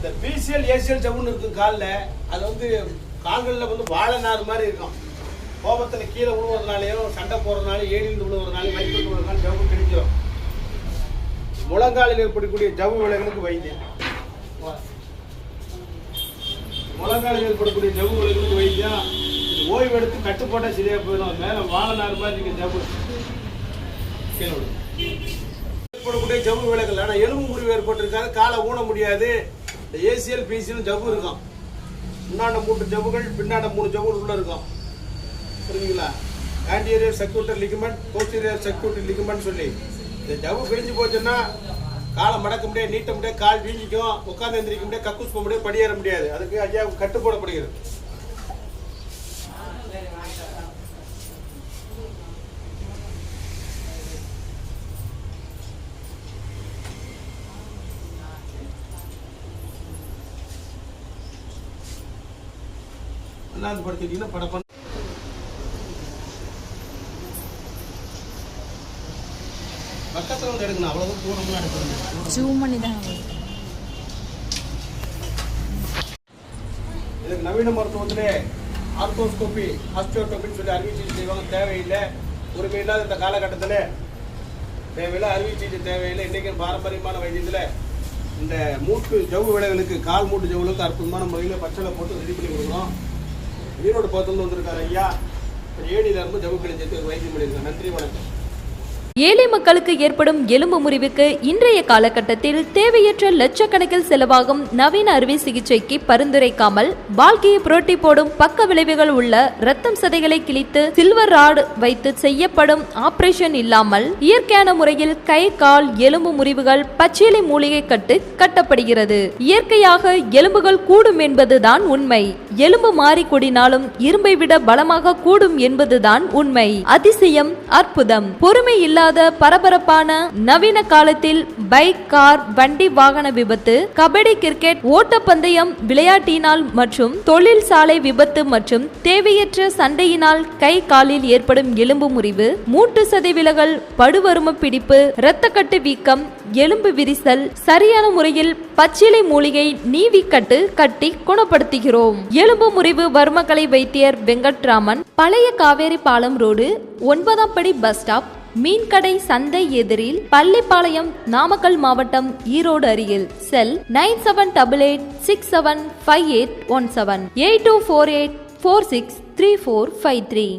இந்த PCl ACL ஜவுன்னு இருக்கும் காலில் அது வந்து கால்களில் வந்து வாழை நார் மாதிரி இருக்கும். கோபத்தில் கீழே விழுவுறதுனாலையும் சண்டை போடுறதுனாலும் ஏடிந்து விழுவுறதுனாலும் மதிப்பு விழுறதுனாலும் ஜவு கிடைச்சிடும் முழங்காலில் ஏற்படக்கூடிய ஜவு விலைகளுக்கு வைத்தியம். முழங்காலில் ஏற்படக்கூடிய ஜவு விலைகளுக்கு வைத்தியம். ஓய்வு எடுத்து கட்டு சரியாக போயிடும். மேலே வாழை நார் மாதிரி நீங்கள் ஜவு. கீழே ஏற்படக்கூடிய ஜவு விலைகள் ஆனால் எலும்பு முடிவு ஏற்பட்டிருக்காது. காலை ஊன முடியாது. இந்த ஏசிஎல் பிசிஎல் ஜவ்வு இருக்கும். முன்னாண்ட மூன்று ஜவ்வுகள் பின்னாண்ட மூணு ஜவ்வுகள் உள்ள இருக்கும். புரியுதுங்களா ஆன்டீரியர் சர்க்யூட்டர் லிகமெண்ட் போஸ்டீரியர் சர்க்யூட்டர் லிகமெண்ட் சொல்லி. இந்த ஜவ்வு பிரிஞ்சு போச்சுன்னா காலை மடக்க முடியாது நீட்ட முடியாது கால் வீங்கிக்கும் உட்காந்து எந்திரிக்க முடியாது கக்கூஸ் போக முடியாது படியேற முடியாது. அதுக்கு ஐயா கட்டு போடப்படுகிறது அண்ணாந்து படுத்துட்டீங்கன்னா படப்பன் பக்கத்தில் வந்து எடுக்கணும். அவ்வளோதான் தூரம்லாம் எடுக்கணும் ஜூம் பண்ணி தான் இதுக்கு நவீன மருத்துவத்திலே ஆர்த்தோஸ்கோபி ஆஸ்டியோடோபின்னு சொல்லி அறுவை சிகிச்சை செய்வாங்க. தேவையில்லை. உரிமை இல்லாத இந்த காலகட்டத்தில் தேவையில்லை. அறுவை சிகிச்சை தேவையில்லை. இன்றைக்கு பாரம்பரியமான வைத்தியத்தில் இந்த மூட்டு ஜவ்வு விலைகளுக்கு கால் மூட்டு ஜவ்வுகளுக்கு அற்புதமான முறையில் பச்சளை போட்டு ரெடி பண்ணி கொடுக்குறோம் ஈரோடு பக்கத்துல வந்திருக்காரு ஐயா. ஏடியில இருந்து ஜவ்வு வைத்தியம் பண்ணியிருக்கேன் நன்றி வணக்கம். ஏழை மக்களுக்கு ஏற்படும் எலும்பு முறிவுக்கு இன்றைய காலகட்டத்தில் தேவையற்ற லட்சக்கணக்கில் செலவாகும் நவீன அறுவை சிகிச்சைக்கு பரிந்துரைக்காமல் வாழ்க்கையை புரட்டி போடும் பக்க விளைவுகள் உள்ள ரத்தம் சதைகளை கிழித்து சில்வர் ராடு வைத்து செய்யப்படும் ஆபரேஷன் இல்லாமல் இயற்கையான முறையில் கை கால் எலும்பு முறிவுகள் பச்சிலை மூலிகை கட்டு கட்டப்படுகிறது. இயற்கையாக எலும்புகள் கூடும் என்பதுதான் உண்மை. எலும்பு மாறி கூடினாலும் இரும்பை விட பலமாக கூடும் என்பதுதான் உண்மை. அதிசயம் அற்புதம். பொறுமை இல்லாத பரபரப்பான நவீன காலத்தில் பைக் கார் வண்டி வாகன விபத்து கபடி கிரிக்கெட் ஓட்டப்பந்தயம் விளையாட்டினால் மற்றும் தொழில் சாலை விபத்து மற்றும் தேவையற்ற சண்டையினால் கை காலில் ஏற்படும் எலும்பு முறிவு மூட்டு சதை விலகல் படுவரும பிடிப்பு இரத்தக்கட்டு வீக்கம் எலும்பு விரிசல் சரியான முறையில் பச்சிலை மூலிகை நீவிக்கட்டு கட்டி குணப்படுத்துகிறோம். எலும்பு முறிவு வர்மக்கலை வைத்தியர் வெங்கட்ராமன் பழைய காவேரி பாலம் ரோடு ஒன்பதாம் படி பஸ் ஸ்டாப் மீன்கடை சந்தை எதிரில் பள்ளிப்பாளையம் நாமக்கல் மாவட்டம் ஈரோடு அருகில். Cell nine seven double eight six seven five eight one seven. Eight two four eight four six three four five three.